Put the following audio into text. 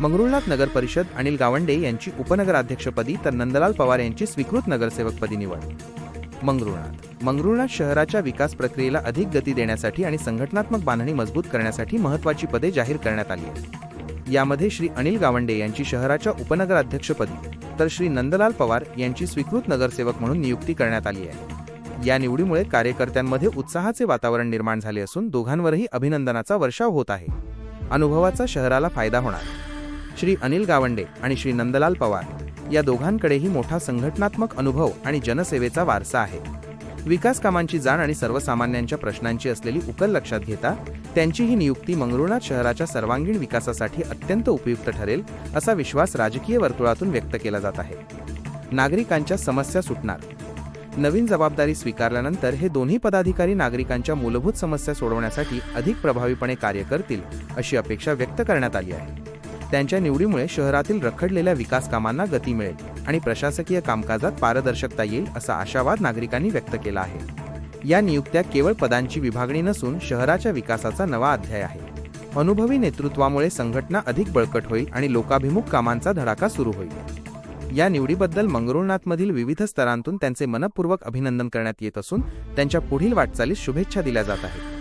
मंगरुळनाथ नगर परिषद अनिल गावंडे यांची उपनगराध्यक्षपदी तर नंदलाल पवार यांची स्वीकृत नगरसेवकपदी निवड. मंगरुळनाथ. मंगरुळनाथ शहराच्या विकास प्रक्रियेला अधिक गती देण्यासाठी आणि संघटनात्मक बांधणी मजबूत करण्यासाठी महत्त्वाची पदे जाहीर करण्यात आली आहेत. यामध्ये श्री अनिल गावंडे यांची शहराच्या उपनगराध्यक्षपदी तर श्री नंदलाल पवार यांची स्वीकृत नगरसेवक म्हणून नियुक्ती करण्यात आली आहे. या निवडीमुळे कार्यकर्त्यांमध्ये उत्साहाचे वातावरण निर्माण झाले असून दोघांवरही अभिनंदनाचा वर्षाव होत आहे. अनुभवाचा शहराला फायदा होणार. श्री अनिल गावंडे आणि श्री नंदलाल पवार या दोघांकडेही मोठा संघटनात्मक अनुभव आणि जनसेवेचा वारसा आहे. विकास कामांची जाण आणि सर्वसामान्यांच्या प्रश्नांची असलेली उकल लक्षात घेता त्यांची ही नियुक्ती मंगरुळनाथ शहराच्या सर्वांगीण विकासासाठी अत्यंत उपयुक्त ठरेल असा विश्वास राजकीय वर्तुळातून व्यक्त केला जात आहे. नागरिकांच्या समस्या सुटणार. नवीन जबाबदारी स्वीकारल्यानंतर हे दोन्ही पदाधिकारी नागरिकांच्या मूलभूत समस्या सोडवण्यासाठी अधिक प्रभावीपणे कार्य करतील अशी अपेक्षा व्यक्त करण्यात आली आहे. त्यांच्या निवडीमुळे शहरातील रखडलेल्या विकास कामांना गती मिळेल आणि प्रशासकीय कामकाजात पारदर्शकता येईल असा आशावाद नागरिकांनी व्यक्त केला आहे. या नियुक्त्या केवळ पदांची विभागणी नसून शहराच्या विकासाचा नवा अध्याय आहे. अनुभवी नेतृत्वामुळे संघटना अधिक बळकट होईल आणि लोकाभिमुख कामांचा धडाका सुरू होईल. या निवडीबद्दल मंगरुळनाथमधील विविध स्तरांतून त्यांचे मनपूर्वक अभिनंदन करण्यात येत असून त्यांच्या पुढील वाटचालीस शुभेच्छा दिल्या जात आहेत.